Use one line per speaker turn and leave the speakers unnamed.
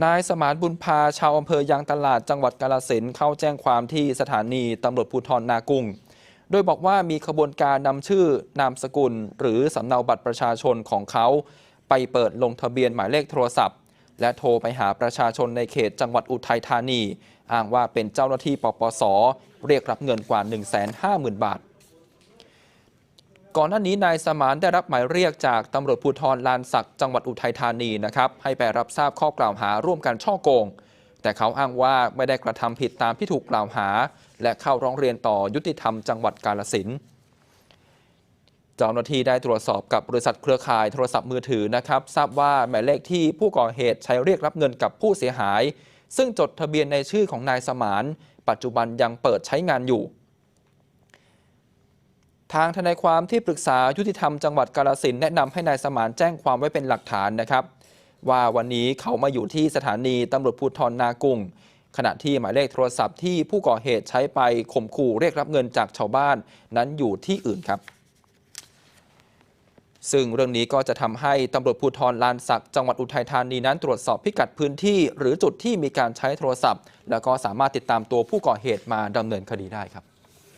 นายสมานบุญพาชาวอำเภอยางตลาดจังหวัดกาลสินเข้าแจ้งความที่สถานีตำรวจภูธรนากุ้ง โดยบอกว่ามีขบวนการนำชื่อนามสกุล หรือสำเนาบัตรประชาชนของเขา ไปเปิดลงทะเบียนหมายเลขโทรศัพท์ และโทรไปหาประชาชนในเขตจังหวัดอุทัยธานี อ้างว่าเป็นเจ้าหน้าที่ปปส เรียกรับเงินกว่า 150,000 บาท ก่อนหน้านี้นายสมานได้รับหมายเรียกจากตำรวจภูธรลานสักจังหวัดอุทัยธานีนะครับให้ไปรับทราบข้อกล่าวหาร่วมกันช่อโกง แต่เขาอ้างว่าไม่ได้กระทำผิดตามที่ถูกกล่าวหา และเข้าร้องเรียนต่อยุติธรรมจังหวัดกาลสินเจ้าหน้าที่ได้ตรวจสอบกับบริษัทเครือข่ายโทรศัพท์มือถือนะครับทราบว่าหมายเลขที่ผู้ก่อเหตุใช้เรียกรับเงินกับผู้เสียหาย ซึ่งจดทะเบียนในชื่อของนายสมาน ปัจจุบันยังเปิดใช้งานอยู่ ทางทนายความที่ปรึกษายุติธรรมจังหวัดกาลสินแนะนำให้นายสมานแจ้งความไว้เป็นหลักฐานนะครับ ว่าวันนี้เขามาอยู่ที่สถานีตำรวจภูธรนากุงขณะที่หมายเลขโทรศัพท์ที่ผู้ก่อเหตุใช้ไปข่มขู่เรียกรับเงินจากชาวบ้านนั้นอยู่ที่อื่นครับ ซึ่งเรื่องนี้ก็จะทำให้ตำรวจภูธรลานสักจังหวัดอุทัยธานีนั้นตรวจสอบพิกัดพื้นที่ หรือจุดที่มีการใช้โทรศัพท์ แล้วก็สามารถติดตามตัวผู้ก่อเหตุมาดำเนินคดีได้ครับ